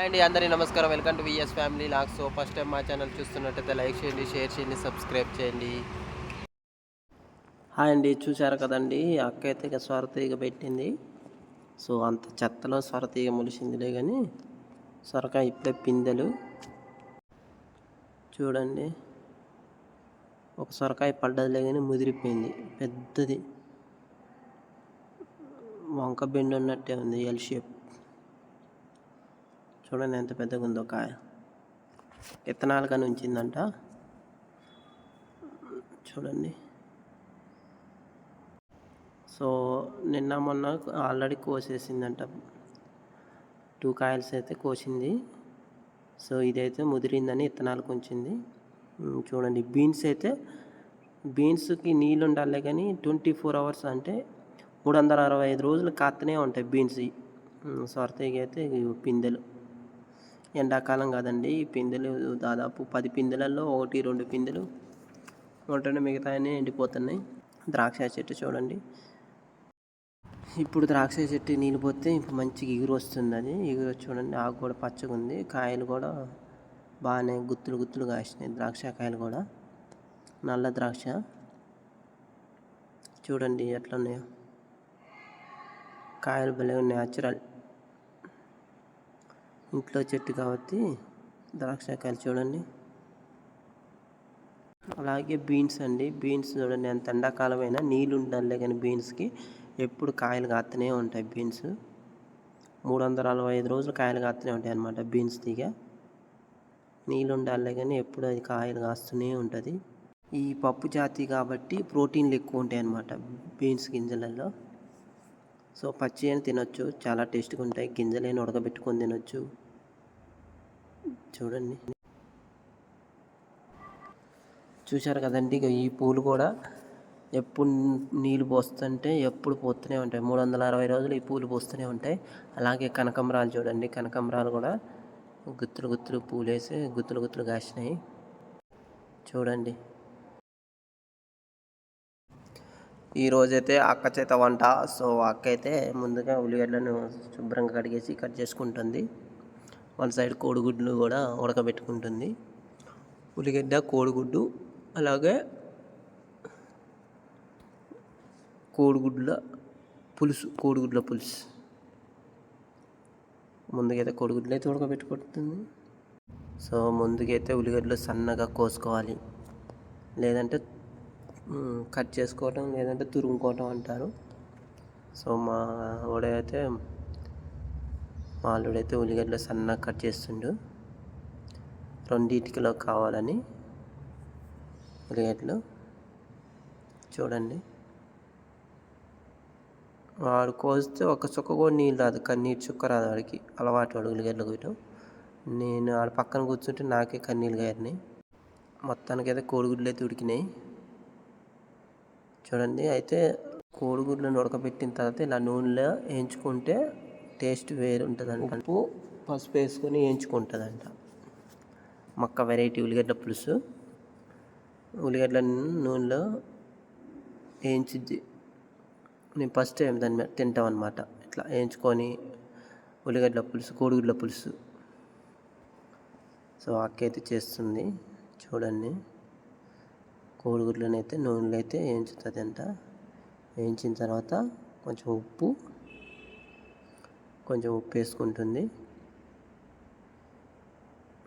అండి అందరికీ నమస్కారం. Welcome to VS family vlogs so first time మా ఛానల్ చూస్తున్నట్టయితే లైక్ చేయండి షేర్ చేయండి సబ్స్క్రైబ్ చేయండి. హాయ్ అండి చూశారు కదండి అక్క అయితే ఇక స్వరతీగ పెట్టింది. సో అంత చెత్తలో స్వరతీగ ములిసిందిలే కానీ సొరకాయ ఇప్పుడే పిందెలు. చూడండి ఒక సొరకాయ పడ్డదిలే కానీ ముదిరిపోయింది పెద్దది. వంక బెండు ఉన్నట్టే ఉంది ఎల్ షేప్ చూడండి ఎంత పెద్దగా ఉందో కాయ. విత్తనాలుగా ఉంచిందంట చూడండి. సో నిన్న మొన్న ఆల్రెడీ కోసేసిందంట. టూ కాయల్స్ అయితే కోసింది. సో ఇదైతే ముదిరిందని విత్తనాలకు ఉంచింది. చూడండి. బీన్స్ అయితే బీన్స్కి నీళ్ళు ఉండాలి కానీ ట్వంటీ ఫోర్ అవర్స్ అంటే మూడు వందల అరవై ఐదు రోజులు కాస్తూనే ఉంటాయి బీన్స్. సొరతీగ అయితే పిందెలు. ఎండాకాలం కాదండి. ఈ పిందెలు దాదాపు పది పిందెలలో ఒకటి రెండు పిందెలు ఉంటేనే మిగతా అన్నీ ఎండిపోతున్నాయి. ద్రాక్ష చెట్టు చూడండి. ఇప్పుడు ద్రాక్ష చెట్టు నీళ్ళు పోతే ఇప్పుడు మంచిగా ఎగురు వస్తుంది అది. ఎగురు చూడండి ఆకు కూడా పచ్చగా ఉంది. కాయలు కూడా బాగానే గుత్తులు గుత్తులు కాసినాయి. ద్రాక్ష కాయలు కూడా. నల్ల ద్రాక్ష. చూడండి ఎట్లా ఉన్నాయో కాయలు భలే ఉన్నాయి. న్యాచురల్ ఇంట్లో చెట్టు కాబట్టి ద్రాక్షకాయలు చూడండి. అలాగే బీన్స్ అండి. బీన్స్ చూడండి ఎంత ఎండాకాలమైనా నీళ్ళు ఉండాలి కానీ బీన్స్కి ఎప్పుడు కాయలు కాస్తూనే ఉంటాయి బీన్స్. మూడు వందల నలభై ఐదు రోజులు కాయలు కాస్తూనే ఉంటాయి అన్నమాట బీన్స్ తీగ. నీళ్ళు ఉండాలి కానీ ఎప్పుడు అది కాయలు కాస్తూనే ఉంటుంది. ఈ పప్పు జాతి కాబట్టి ప్రోటీన్లు ఎక్కువ ఉంటాయి అన్నమాట బీన్స్ గింజలలో సో పచ్చి అని తినొచ్చు. చాలా టేస్ట్గా ఉంటాయి. గింజలేని ఉడకబెట్టుకొని తినొచ్చు. చూడండి. చూశారు కదండి? ఇక ఈ పూలు కూడా ఎప్పుడు నీళ్ళు పోస్తుంటే ఎప్పుడు పోతూనే ఉంటాయి. మూడు వందల అరవై రోజులు ఈ పూలు పోస్తూనే ఉంటాయి. అలాగే కనకంబరాలు చూడండి. కనకంబరాలు కూడా గుత్తులు గుత్తులు పూలేసి గుత్తులు గుత్తులు కాసినాయి. చూడండి. ఈరోజైతే అక్క చేత వంట. సో అక్క అయితే ముందుగా ఉల్లిగడ్డలను శుభ్రంగా కడిగేసి కట్ చేసుకుంటుంది. వన్ సైడ్ కోడిగుడ్లు కూడా ఉడకబెట్టుకుంటుంది. ఉల్లిగడ్డ కోడిగుడ్డు అలాగే కోడిగుడ్ల పులుసు కోడిగుడ్ల పులుసు. ముందుకైతే కోడిగుడ్లు అయితే ఉడకబెట్టుకుంటుంది. సో ముందుకైతే ఉల్లిగడ్డలు సన్నగా కోసుకోవాలి. లేదంటే కట్ చేసుకోవటం లేదంటే తురుముకోవటం అంటారు. సో మా వాడైతే మా అల్లుడైతే ఉల్లిగడ్డలు సన్నగా కట్ చేస్తుండు. రెండింటికిలో కావాలని ఉల్లిగడ్డలు. చూడండి. వాడు కోస్తే ఒక చుక్క కూడా నీళ్ళు రాదు కన్నీరు చుక్క రాదు వాడికి. అలవాటు వాడు ఉల్లిగడ్డలు కోయటం నేను ఆడ పక్కన కూర్చుంటే నాకే కన్నీళ్ళు గారినాయి. మొత్తానికైతే కోడిగుడ్లు అయితే ఉడికినాయి. చూడండి. అయితే కోడిగుడ్లను ఉడకబెట్టిన తర్వాత ఇలా నూనెలో వేయించుకుంటే టేస్ట్ వేరు ఉంటుందంట ఉప్పు పసుపు వేసుకొని వేయించుకుంటుందంట. మక్క వెరైటీ ఉల్లిగడ్డ పులుసు. ఉల్లిగడ్డ నూనెలో వేయించిద్ది. నేను ఫస్ట్ టైం దాన్ని మీద తింటాం అనమాట ఇట్లా వేయించుకొని ఉల్లిగడ్డల పులుసు కోడిగుడ్ల పులుసు. సో అక్క అయితే చేస్తుంది. చూడండి. కోడిగుడ్లను అయితే నూనెలో అయితే వేయించుతుంది అంట వేయించిన తర్వాత కొంచెం ఉప్పు కొంచెం ఉప్పు వేసుకుంటుంది.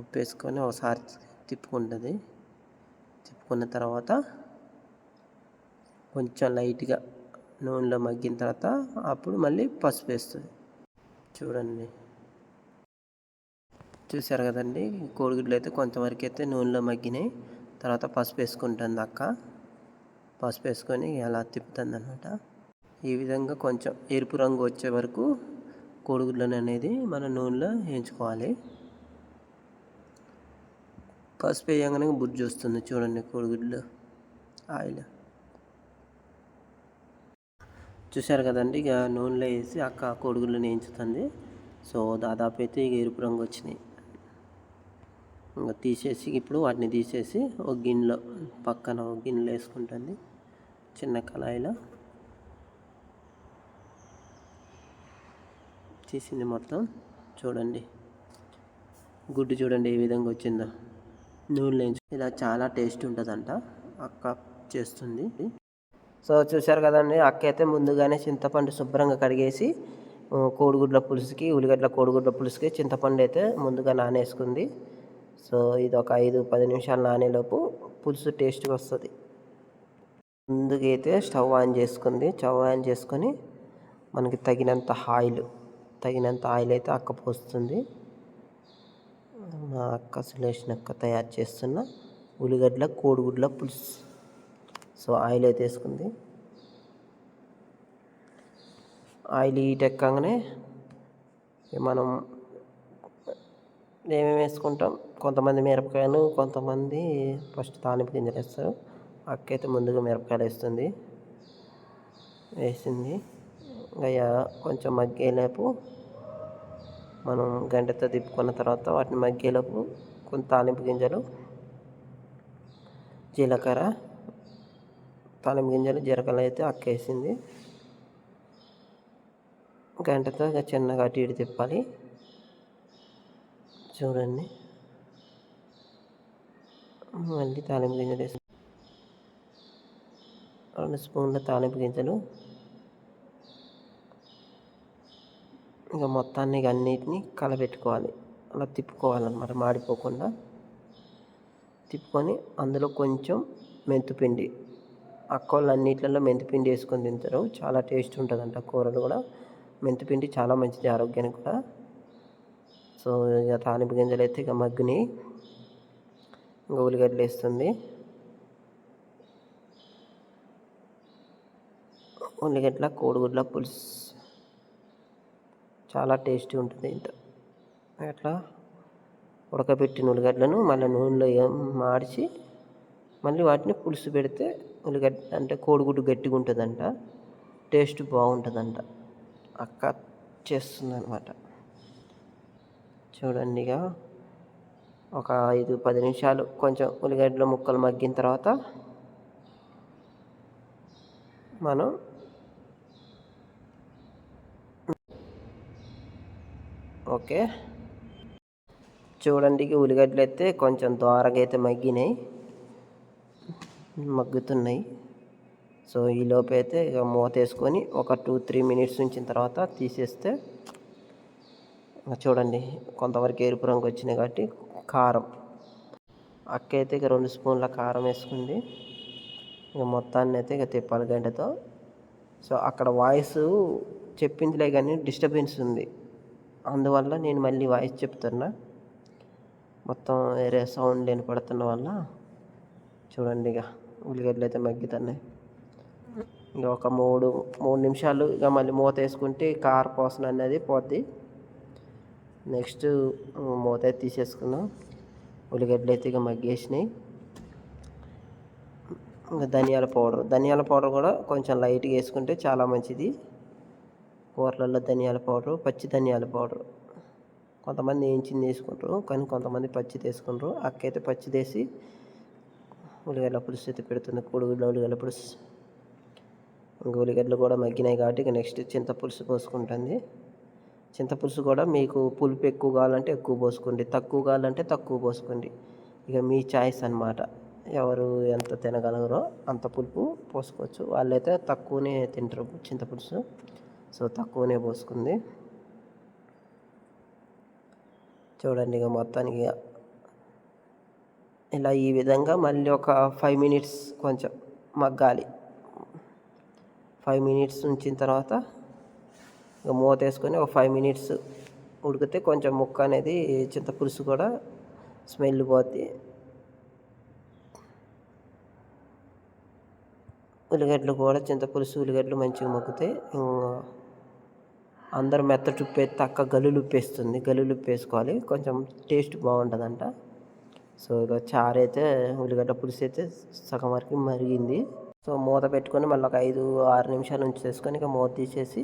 ఉప్పు వేసుకొని ఒకసారి తిప్పుకుంటుంది. తిప్పుకున్న తర్వాత కొంచెం లైట్గా నూనెలో మగ్గిన తర్వాత అప్పుడు మళ్ళీ పసుపు వేస్తుంది. చూడండి. చూసారు కదండి కోడిగుడ్లు అయితే కొంతవరకు అయితే నూనెలో మగ్గినాయి. తర్వాత పసుపు వేసుకుంటుంది అక్క. పసుపు వేసుకొని అలా తిప్పుతుంది అనమాట ఈ విధంగా కొంచెం ఎరుపు రంగు వచ్చే వరకు కోడిగుడ్లను అనేది మన నూనెలో వేయించుకోవాలి. పసుపు వేయగానే బుజ్జి వస్తుంది చూడండి కోడిగుడ్లు ఆయిల్. చూశారు కదండి ఇక నూనెలో వేసి అక్క కోడిగుడ్లను వేయించుతుంది. సో దాదాపు అయితే ఇక ఎరుపు రంగు వచ్చినాయి. తీసేసి ఇప్పుడు వాటిని తీసేసి ఒక గిన్నెలో పక్కన ఒక గిన్నెలో వేసుకుంటుంది. చిన్న కళాయిలో. తీసింది మొత్తం. చూడండి. గుడ్డు చూడండి ఏ విధంగా వచ్చిందో. నూనె ఇలా చాలా టేస్ట్ ఉంటుందంట. అక్క చేస్తుంది. సో చూశారు కదండి అక్క అయితే ముందుగానే చింతపండు శుభ్రంగా కడిగేసి కోడిగుడ్ల పులుసుకి ఉల్లిగడ్డల కోడిగుడ్ల పులుసుకి చింతపండు అయితే ముందుగా నానేసుకుంది. సో ఇది ఒక ఐదు పది నిమిషాలు నానేలోపు పులుసు టేస్ట్గా వస్తుంది. ముందుకైతే స్టవ్ ఆన్ చేసుకుంది. స్టవ్ ఆన్ చేసుకొని మనకి తగినంత ఆయిల్ తగినంత ఆయిల్ అయితే అక్క పోస్తుంది. మా అక్క సులేషన్ అక్క తయారు చేస్తున్న ఉల్లిగడ్డల కోడిగుడ్ల పులుసు. సో ఆయిల్ అయితే వేసుకుంది. ఆయిల్ హీట్ ఎక్కగానే మనం ఏమేమి వేసుకుంటాం? కొంతమంది మిరపకాయలు కొంతమంది ఫస్ట్ తాలింపు గింజలు వేస్తారు. అక్క అయితే ముందుగా మిరపకాయలు వేస్తుంది. వేసింది. అయ్యా కొంచెం మగ్గేలోపు మనం గంటతో తిప్పుకున్న తర్వాత వాటిని మగ్గేలోపు కొంత తాలింపు గింజలు జీలకర్ర తాలింపు గింజలు జీలకర్ర అయితే అక్క వేసింది. గంటతో ఇక చిన్నగా అటు ఇటు తిప్పాలి. చూడండి. మళ్ళీ తాలింపు గింజలు వేసి రెండు స్పూన్ల తాలింపు గింజలు. ఇంకా మొత్తాన్ని ఇక అన్నిటిని కలబెట్టుకోవాలి. అలా తిప్పుకోవాలన్నమాట మాడిపోకుండా. తిప్పుకొని అందులో కొంచెం మెంతిపిండి. అక్కోళ్ళు అన్నిట్లలో మెంతిపిండి వేసుకొని తింటారు. చాలా టేస్ట్ ఉంటుందంట కూరలు కూడా. మెంతిపిండి చాలా మంచిది ఆరోగ్యానికి కూడా. సో ఇక తాలింపు గింజలు అయితే ఇక మగ్గుని ఇంకా ఉల్లిగడ్డలు వేస్తుంది. ఉల్లిగడ్డల కోడిగుడ్ల పులుసు. చాలా టేస్టీ ఉంటుంది ఇంత. అట్లా ఉడకబెట్టిన ఉల్లిగడ్డలను మళ్ళీ నూనెలో ఏం మార్చి మళ్ళీ వాటిని పులుసు పెడితే ఉల్లిగడ్డ అంటే కోడిగుడ్డు గట్టిగా ఉంటుందంట టేస్ట్ బాగుంటుందంట. అక్క చేస్తుందన్నమాట. చూడండి ఇక ఒక ఐదు పది నిమిషాలు కొంచెం ఉల్లిగడ్డల ముక్కలు మగ్గిన తర్వాత మనం ఓకే. చూడండి ఉల్లిగడ్డలు అయితే కొంచెం దోరగా అయితే మగ్గినాయి. మగ్గుతున్నాయి. సో ఈ లోపు అయితే ఇక మూత వేసుకొని ఒక టూ త్రీ మినిట్స్ ఉంచిన తర్వాత తీసేస్తే చూడండి కొంతవరకు ఎరుపు రంగు వచ్చినాయి కాబట్టి కారం. అక్క అయితే ఇక రెండు స్పూన్ల కారం వేసుకుంది. ఇక మొత్తాన్ని అయితే ఇక తిప్పాలి గంటతో. సో అక్కడ వాయిస్ చెప్పిందిలే కానీ డిస్టర్బెన్స్ ఉంది. అందువల్ల నేను మళ్ళీ వాయిస్ చెప్తున్నా. మొత్తం వేరే సౌండ్ లేని పడుతున్న వల్ల చూడండి ఇక ఉల్లిగడ్డలు అయితే మగ్గుతున్నాయి. ఇక ఒక మూడు మూడు నిమిషాలు ఇక మళ్ళీ మూత వేసుకుంటే కారపోసన అనేది పోద్ది. నెక్స్ట్ మూత అయితే తీసేసుకున్నాం ఉల్లిగడ్డలు అయితే ఇక మగ్గేసినాయి. ఇంకా ధనియాల పౌడర్. ధనియాల పౌడర్ కూడా కొంచెం లైట్గా వేసుకుంటే చాలా మంచిది. కూరలలో ధనియాల పౌడర్ పచ్చి ధనియాల పౌడర్. కొంతమంది వేయించింది వేసుకుంటారు కానీ కొంతమంది పచ్చి తీసుకుంటారు. అక్కైతే పచ్చి తీసి ఉల్లిగడ్డల పులుసు అయితే పెడుతుంది. కోడిగుడ్ల ఉల్లిగడ్డ పులుసు. ఇంకా ఉల్లిగడ్డలు కూడా మగ్గినాయి కాబట్టి ఇక నెక్స్ట్ చింతపులుసు పోసుకుంటుంది. చింతపులుసు కూడా మీకు పులుపు ఎక్కువ కావాలంటే ఎక్కువ పోసుకోండి. తక్కువ కావాలంటే తక్కువ పోసుకోండి. ఇక మీ చాయిస్ అన్నమాట. ఎవరు ఎంత తినగలరో అంత పులుపు పోసుకోవచ్చు. వాళ్ళైతే తక్కువనే తింటారు చింతపులుసు సో తక్కువనే పోసుకుంది. చూడండి ఇక మొత్తానికి ఇక ఇలా ఈ విధంగా మళ్ళీ ఒక ఫైవ్ మినిట్స్ కొంచెం మగ్గాలి. ఫైవ్ మినిట్స్ ఉంచిన తర్వాత ఇంకా మూత వేసుకొని ఒక ఫైవ్ మినిట్స్ ఉడికితే కొంచెం ముక్క అనేది చింతపులుసు కూడా స్మెల్ పోద్ది. ఉల్లిగడ్డలు కూడా చింతపులుసు ఉల్లిగడ్డలు మంచిగా మొక్కుతాయి అందరూ మెత్తటి ఉప్పు తక్క గల్లులు ఉప్పు వేస్తుంది గల్లులు ఉప్పేసుకోవాలి. కొంచెం టేస్ట్ బాగుంటుందంట సో ఇక చారు అయితే ఉల్లిగడ్డ పులుసు అయితే సగం వరకు మరిగింది. సో మూత పెట్టుకొని మళ్ళీ ఒక ఐదు ఆరు నిమిషాలు ఉంచేసుకొని ఇక మూత తీసేసి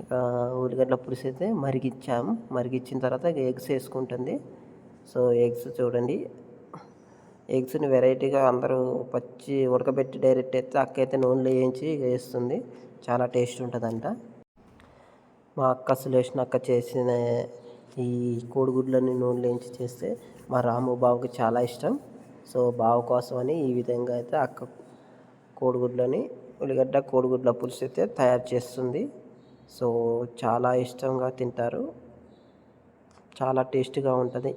ఇక ఉల్లిగడ్డల పులుసు అయితే మరిగిచ్చాము. మరిగిచ్చిన తర్వాత ఎగ్స్ వేసుకుంటుంది. సో ఎగ్స్ చూడండి. ఎగ్స్ని వెరైటీగా అందరూ పచ్చి ఉడకబెట్టి డైరెక్ట్ అయితే అక్క అయితే నూనెలో వేయించి వేస్తుంది. చాలా టేస్ట్ ఉంటుందంట. మా అక్క సులేషన్ అక్క చేసిన ఈ కోడిగుడ్లని నూనెలో వేయించి చేస్తే మా రాము బావకి చాలా ఇష్టం. సో బావ అని ఈ విధంగా అయితే అక్క కోడిగుడ్లని ఉల్లిగడ్డ కోడిగుడ్ల పులుసు అయితే తయారు చేస్తుంది. సో చాలా ఇష్టంగా తింటారు. చాలా టేస్ట్గా ఉంటుంది.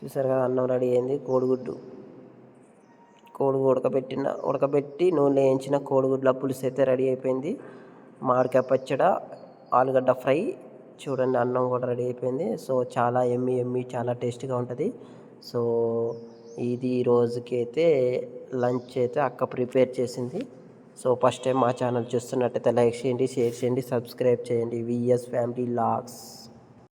చూసారు కదా అన్నం రెడీ అయింది. కోడిగుడ్డు. కోడి ఉడకబెట్టిన ఉడకబెట్టి నూనె వేయించిన కోడిగుడ్ల పులుసు అయితే రెడీ అయిపోయింది. మామిడికాయ పచ్చడ ఆలుగడ్డ ఫ్రై. చూడండి అన్నం కూడా రెడీ అయిపోయింది. సో చాలా ఎమ్మి ఎమ్మి చాలా టేస్ట్గా ఉంటుంది. సో ఇది రోజుకి అయితే లంచ్ అయితే అక్క ప్రిపేర్ చేసింది. సో ఫస్ట్ టైం మా ఛానల్ చూస్తున్నట్టయితే లైక్ చేయండి షేర్ చేయండి సబ్స్క్రైబ్ చేయండి. VS family vlogs